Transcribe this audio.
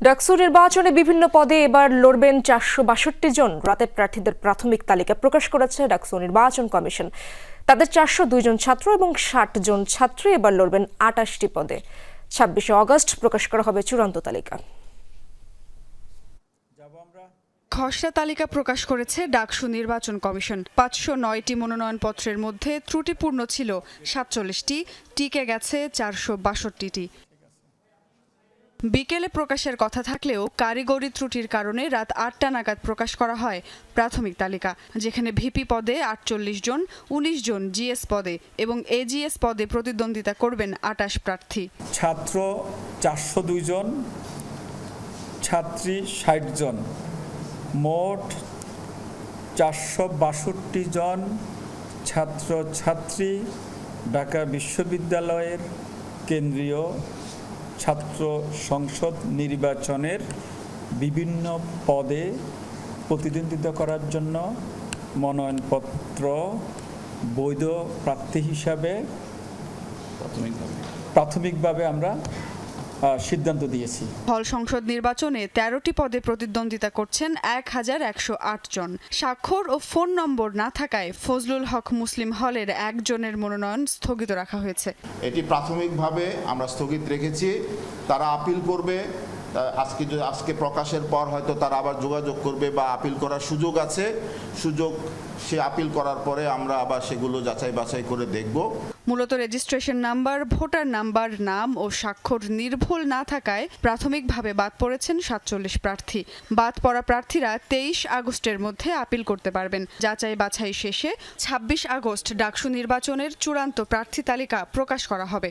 ডাকসু নির্বাচনে বিভিন্ন পদে এবার লড়বেন চারশো বাষট্টি জন। রাতে প্রার্থীদের প্রাথমিক তালিকা প্রকাশ করেছে ডাকসু নির্বাচন কমিশন। তাদের চারশো দুই জন ছাত্র এবং ষাট জন ছাত্রী এবার লড়বেন আটাশটি পদে। ছাব্বিশে অগস্ট প্রকাশ করা হবে চূড়ান্ত তালিকা। খসড়া তালিকা প্রকাশ করেছে ডাকসু নির্বাচন কমিশন। পাঁচশো নয়টি মনোনয়নপত্রের মধ্যে ত্রুটিপূর্ণ ছিল সাতচল্লিশটি, টিকে গেছে চারশো বাষট্টিটি। বিকেলে প্রকাশের কথা থাকলেও কারিগরি ত্রুটির কারণে রাত আটটা নাগাদ প্রকাশ করা হয় প্রাথমিক তালিকা, যেখানে ভিপি পদে আটচল্লিশ জন, উনিশ জন জিএস পদে এবং এজিএস পদে প্রতিদ্বন্দ্বিতা করবেন আটাশ প্রার্থী। ছাত্র চারশো দুই জন, ছাত্রী ষাট জন, মোট চারশো বাষট্টি জন ছাত্র ছাত্রী ঢাকা বিশ্ববিদ্যালয়ের কেন্দ্রীয় ছাত্র সংসদ নির্বাচনের বিভিন্ন পদে প্রতিদ্বন্দ্বিতা করার জন্য মনোনয়নপত্র বৈধ প্রার্থী হিসাবে প্রাথমিকভাবে। আমরা সিদ্ধান্ত দিয়েছি। হল সংসদ নির্বাচনে তেরোটি পদে প্রতিদ্বন্দ্বিতা করছেন এক হাজার একশো আট জন। স্বাক্ষর ও ফোন নম্বর না থাকায় ফজলুল হক মুসলিম হলের একজনের মনোনয়ন স্থগিত রাখা হয়েছে। এটি প্রাথমিকভাবে আমরা স্থগিত রেখেছি। তারা আপিল করবে আজকে আজকে প্রকাশের পর হয়তো তারা আবার যোগাযোগ করবে বা আপিল করার সুযোগ আছে। সুযোগ সে আপিল করার পরে আমরা আবার সেগুলো যাচাই বাছাই করে দেখব। মূলত রেজিস্ট্রেশন নাম্বার ভোটার নাম্বার নাম ও স্বাক্ষর নির্ভুল না থাকায় প্রাথমিকভাবে বাদ পড়েছেন সাতচল্লিশ প্রার্থী। বাদ পড়া প্রার্থীরা তেইশ আগস্টের মধ্যে আপিল করতে পারবেন। যাচাই বাছাই শেষে ছাব্বিশ আগস্ট ডাকসু নির্বাচনের চূড়ান্ত প্রার্থী তালিকা প্রকাশ করা হবে।